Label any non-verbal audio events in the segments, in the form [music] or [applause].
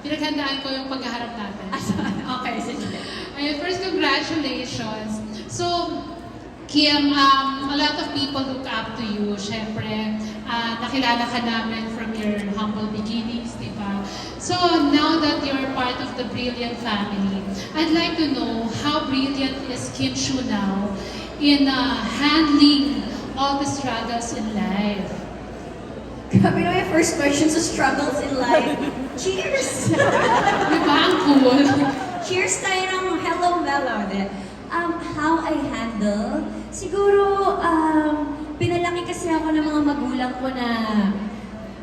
pinaghandaan ko yung paghaharap natin. okay, sige. Ayun, first, congratulations. So, Kim, um, a lot of people look up to you. Siyempre, ah, nakilala ka namin from your humble beginnings, di ba? So, now that you're part of the Brilliant family, I'd like to know how brilliant is Kim Shu now in uh, handling all the struggles in life. Grabe naman yung first question sa struggles in life. Cheers! [laughs] Di ba? Ang cool. Cheers tayo ng Hello Mellow. de. Um, how I handle? Siguro, um, pinalaki kasi ako ng mga magulang ko na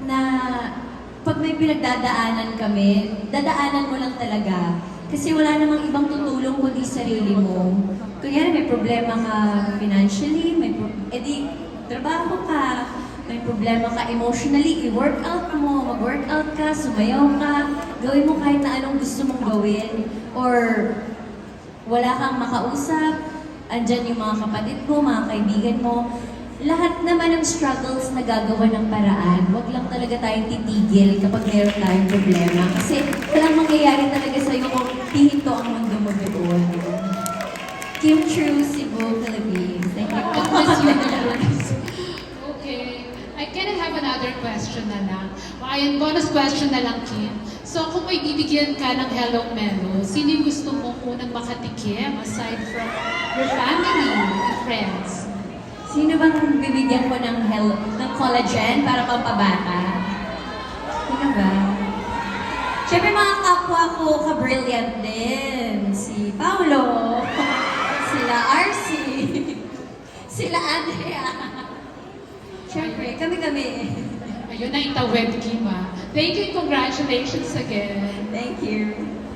na pag may pinagdadaanan kami, dadaanan mo lang talaga. Kasi wala namang ibang tutulong kundi sarili mo. Kunyari may problema ka financially, may pro- edi trabaho ka, problema ka emotionally, i-workout mo, mag-workout ka, sumayaw ka, gawin mo kahit na anong gusto mong gawin. Or wala kang makausap, andyan yung mga kapatid mo, mga kaibigan mo. Lahat naman ng struggles na gagawa ng paraan, wag lang talaga tayong titigil kapag meron tayong problema. Kasi walang mangyayari talaga sa'yo kung tihinto ang mundo mo doon. Kim True, another question na lang. O, Ayun, bonus question na lang, Kim. So, kung may bibigyan ka ng Hello Melo, sino yung gusto mo unang makatikim aside from your family and friends? Sino bang bibigyan ko ng hel ng collagen para pampabata? Sino ba? Siyempre mga kapwa ko ka-brilliant din. Si Paolo, [laughs] sila RC, [laughs] sila Andrea. Siyempre, kami-kami. Ayun na itawid, Kim, ah. Thank you congratulations again. Thank you.